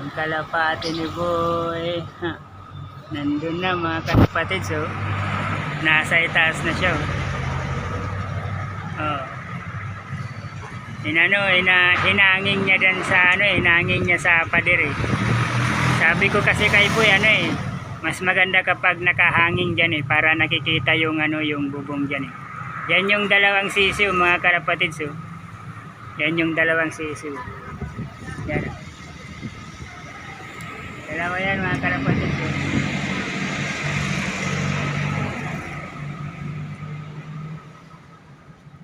Ang kalapati ni Boy. Ha. Nandun na mga kalapatids oh. Nasa itaas na siya oh. Oh. Inano, ina, hinangin niya dyan sa ano eh, hinangin niya sa pader eh. Sabi ko kasi kay Boy ano eh, mas maganda kapag nakahangin dyan eh, para nakikita yung ano, yung bubong dyan eh. Yan yung dalawang sisiw mga kalapatids oh. Yan yung dalawang sisiw. Yan. Dalawa yan mga kalapatids oh.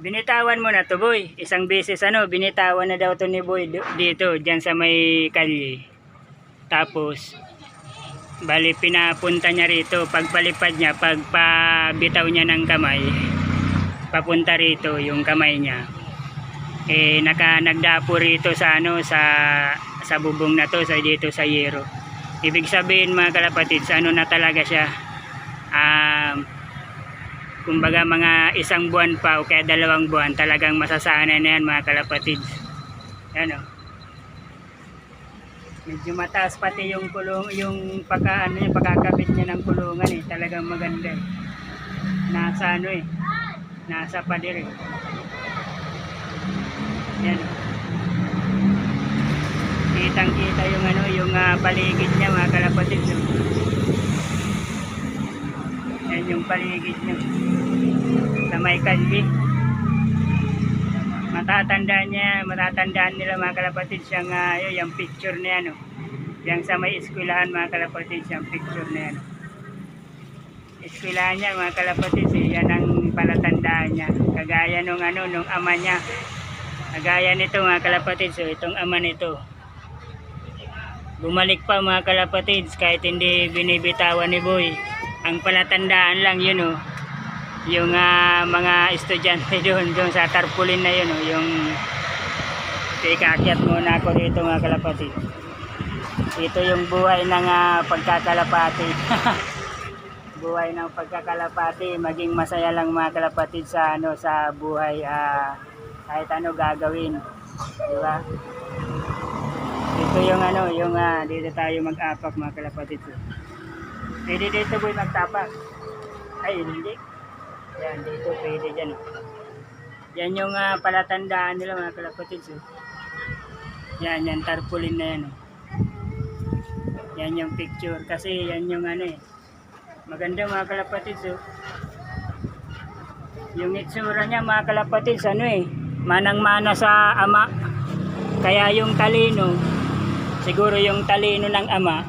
Binitawan mo na to boy. Isang beses ano, binitawan na daw to ni boy dito, dyan sa may kalye. Tapos, bali pinapunta niya rito. Pagpalipad niya, pagpabitaw niya ng kamay, papunta rito yung kamay niya. Eh, naka, nagdapo rito sa ano, sa, sa bubong na to, sa dito sa yero. Ibig sabihin mga kalapatids, ano na talaga siya, um, kumbaga mga isang buwan pa o kaya dalawang buwan talagang masasanay na yan mga kalapatids yan o medyo mataas pati yung kulong yung pagka ano yung pagkakabit niya ng kulungan eh. Talagang maganda eh. Nasa ano eh. Nasa pader eh. Yan o kitang kita yung ano yung ah, paligid niya mga kalapatids oh. yan yung paligid niya. Sa may kalye matatandaan niya matatandaan nila mga kalapatid siyang uh, yung picture niya no? Yung sa may eskwelahan mga kalapatid siyang picture niya no eskwelahan niya mga kalapatid eh, yan ang palatandaan niya. Kagaya nung ano nung ama niya. Kagaya nito mga kalapatid so itong ama nito bumalik pa mga kalapatids kahit hindi binibitawan ni Boy. Ang palatandaan lang yun oh. Yung ah, mga estudyante doon doon sa tarpaulin na yun oh, yung ikakyat muna ako dito mga kalapati ito yung buhay ng ah, pagkakalapati. Buhay ng pagkakalapati. Maging masaya lang mga kalapatid sa ano sa buhay ah, kahit ano gagawin. Di ba ito yung ano yung ah, dito tayo mag-apak mga kalapatid pwede dito boy magtapak ay hindi yan, dito pwede dyan. oh. Yan yung ah, palatandaan nila mga kalapatids. Oh. Yan, yan, tarpaulin na yan. Oh. Yan yung picture. Kasi yan yung ano eh. Maganda mga kalapatids. Oh. Yung itsura niya mga kalapatids, ano eh. Manang-mana sa ama. Kaya yung talino, siguro yung talino ng ama,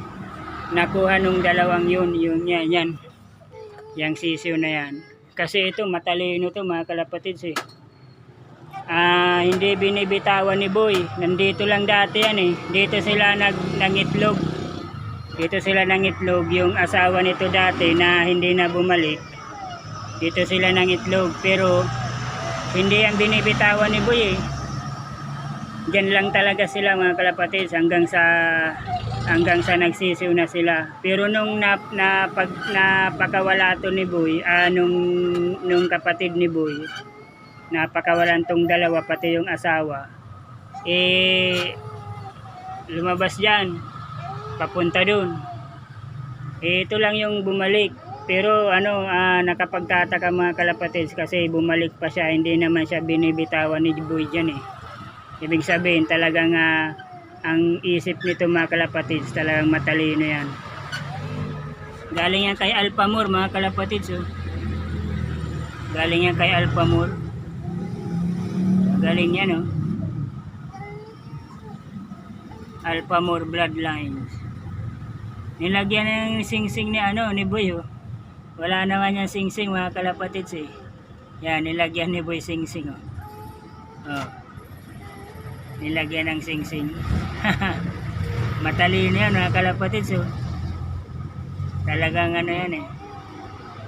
nakuha nung dalawang yun, yun yan, yan. Yang sisiw na yan. Kasi ito matalino to mga kalapatids eh. Ah, hindi binibitawan ni Boy. Nandito lang dati yan eh. Dito sila nag nangitlog. Dito sila nangitlog yung asawa nito dati na hindi na bumalik. Dito sila nangitlog pero hindi yan binibitawan ni Boy eh. Diyan lang talaga sila mga kalapatids hanggang sa hanggang sa nagsisiw na sila. Pero nung na, na pag napakawala to ni Boy, ah, nung nung kapatid ni Boy, napakawalan tong dalawa pati yung asawa. Eh lumabas diyan papunta doon. Eh, ito lang yung bumalik. Pero ano, ah, nakapagtataka mga kalapatids kasi bumalik pa siya, hindi naman siya binibitawan ni Boy dyan eh. Ibig sabihin talagang ah, ang isip nito mga kalapatids talagang matalino yan. Galing yan kay Alpamore mga kalapatids oh. Galing yan kay Alpamore. Galing yan oh. Alpamore Bloodlines. Nilagyan ng sing-sing ni ano ni Boy oh. Wala naman yan sing-sing mga kalapatids eh. Yan nilagyan ni Boy sing-sing oh. Oh nilagyan ng sing-sing. Matalino yan mga kalapatids oh. Talagang ano yan eh.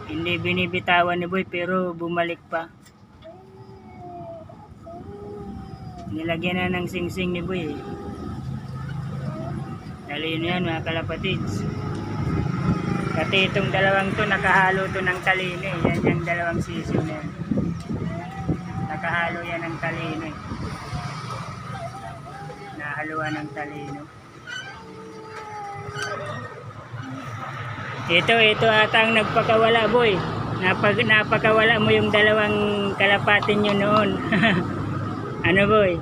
Hindi binibitawan ni Boy pero bumalik pa. Nilagyan na ng sing-sing ni Boy eh. Talino yan mga kalapatids. Pati itong dalawang to nakahalo to ng talino eh. Yan yung dalawang sisiw na yan. Nakahalo yan ng talino eh haluan ng talino. Ito, ito ata ang nagpakawala boy. Napag, napakawala mo yung dalawang kalapatin nyo noon. ano boy?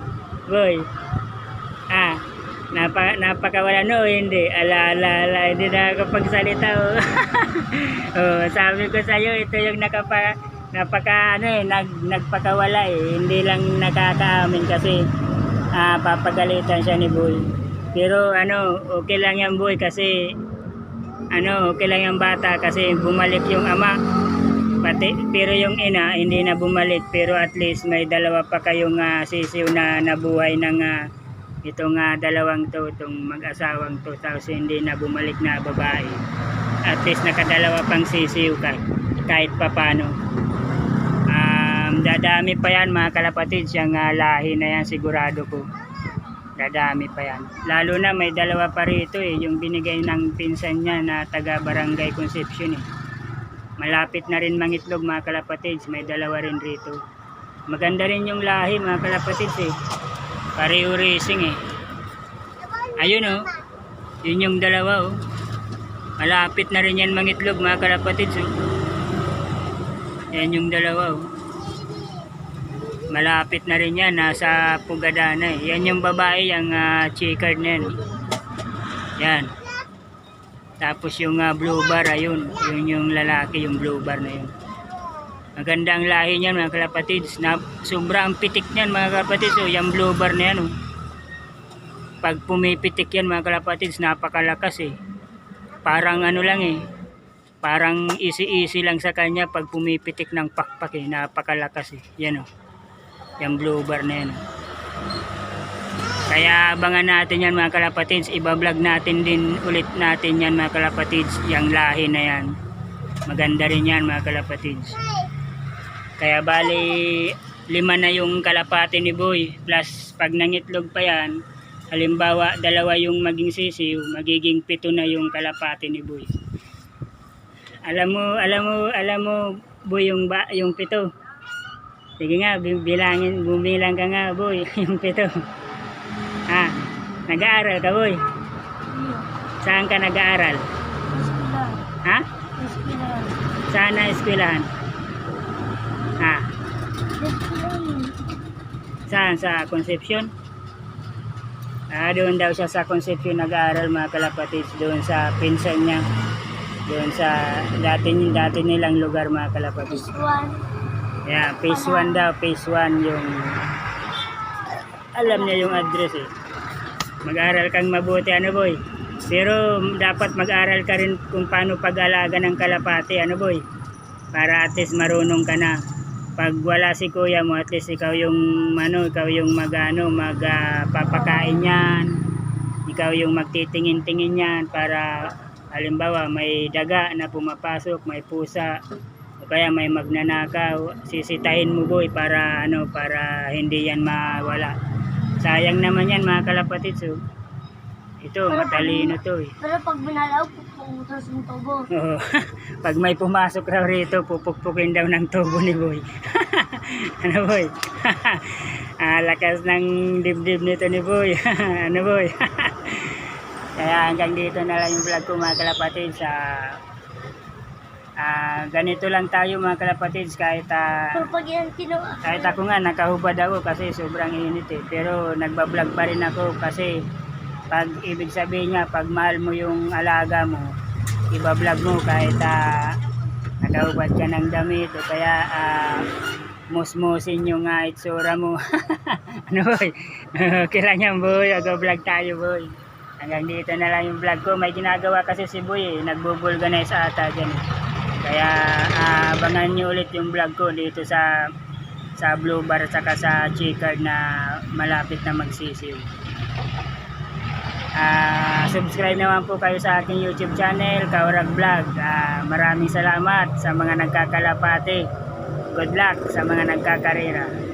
Boy. Ah, napa, napakawala no, hindi. Ala, ala, ala, hindi nakakapagsalita. Oh. oh, sabi ko sa'yo, ito yung nakapa, napaka ano eh, nag, nagpakawala eh. Hindi lang nakakaamin kasi ah, papagalitan siya ni boy. Pero ano, okay lang yan boy kasi ano, okay lang yung bata kasi bumalik yung ama. Pati, pero yung ina, hindi na bumalik. Pero at least may dalawa pa kayong ah, sisiw na nabuhay ng ah, itong ah, dalawang to, itong mag-asawang to. Tapos hindi na bumalik na babae. At least nakadalawa pang sisiw kahit, kahit papano. Dadami pa yan mga kalapatid, siyang ah, lahi na yan sigurado ko. Dadami pa yan. Lalo na may dalawa pa rito eh, yung binigay ng pinsan niya na taga Barangay Concepcion eh. Malapit na rin mangitlog mga kalapatids, may dalawa rin rito. Maganda rin yung lahi mga kalapatids eh. Pareho racing eh. Ayun oh. Yun yung dalawa oh. Malapit na rin yan mangitlog mga kalapatids oh. Yan yung dalawa oh. Malapit na rin yan, nasa Pugadana eh. Yan yung babae, yung uh, checkered na yan. Yan. Tapos yung ah, blue bar, ayun. Yun yung lalaki, yung blue bar na yun. Maganda ang lahi niyan mga kalapatids. Na, sobrang pitik niyan mga kalapatids. Oh, yung blue bar na yan. Oh. Pag pumipitik yan mga kalapatids, napakalakas eh. Parang ano lang eh. Parang easy-easy lang sa kanya pag pumipitik ng pakpak eh. Napakalakas eh. Yan oh. Yung blue bar na yan. Kaya abangan natin yan mga kalapatids. Ibablog natin din ulit natin yan mga kalapatids. Yung lahi na yan. Maganda rin yan mga kalapatids. Kaya bali lima na yung kalapati ni Boy. Plus pag nangitlog pa yan, halimbawa dalawa yung maging sisiw, magiging pito na yung kalapati ni Boy. Alam mo, alam mo, alam mo Boy yung ba, yung pito. Sige nga, bi- bilangin, bumilang ka nga, boy, yung pito. Ah, nag-aaral ka, boy. Saan ka nag-aaral? Ha? Eskwelahan. Saan na eskwelahan? Ha? Saan? Sa Concepcion? Ah, doon daw siya sa Concepcion nag-aaral mga kalapatids. Doon sa pinsan niya. Doon sa dati, dati nilang lugar mga kalapatids. Yeah, phase 1 daw, phase 1 yung alam niya yung address eh. Mag-aral kang mabuti ano boy. Pero dapat mag-aral ka rin kung paano pag-alaga ng kalapati ano boy. Para at least marunong ka na. Pag wala si kuya mo, at least ikaw yung ano, ikaw yung magano, magpapakain yan. Ikaw yung magtitingin-tingin yan para halimbawa may daga na pumapasok, may pusa, o kaya may magnanakaw, sisitahin mo boy para ano para hindi yan mawala. Sayang naman yan mga kalapatid so. Ito, matalino to eh. Pero pag binalaw, pupuntas ng tubo. Oo. Pag may pumasok raw rito, pupukpukin daw ng tubo ni Boy. ano Boy? ah, lakas ng dibdib nito ni Boy. ano Boy? Kaya hanggang dito na lang yung vlog ko mga kalapatid sa ah, ganito lang tayo mga kalapatids kahit ah, kino... kahit ako nga nakahubad ako kasi sobrang init eh. Pero nagbablog pa rin ako kasi pag ibig sabihin niya pag mahal mo yung alaga mo, ibablog mo kahit uh, nakahubad ka ng damit o kaya uh, musmusin yung uh, itsura mo. ano boy? okay lang yan boy. Mag-vlog tayo boy. Hanggang dito na lang yung vlog ko. May ginagawa kasi si boy eh. Nagbo-vulganize ata dyan eh. Kaya ah, abangan nyo ulit yung vlog ko dito sa sa Blue Bar saka sa Chicard na malapit na magsisiw. Ah, subscribe naman po kayo sa aking YouTube channel, Kaurag Vlog. Ah, maraming salamat sa mga nagkakalapati. Good luck sa mga nagkakarera.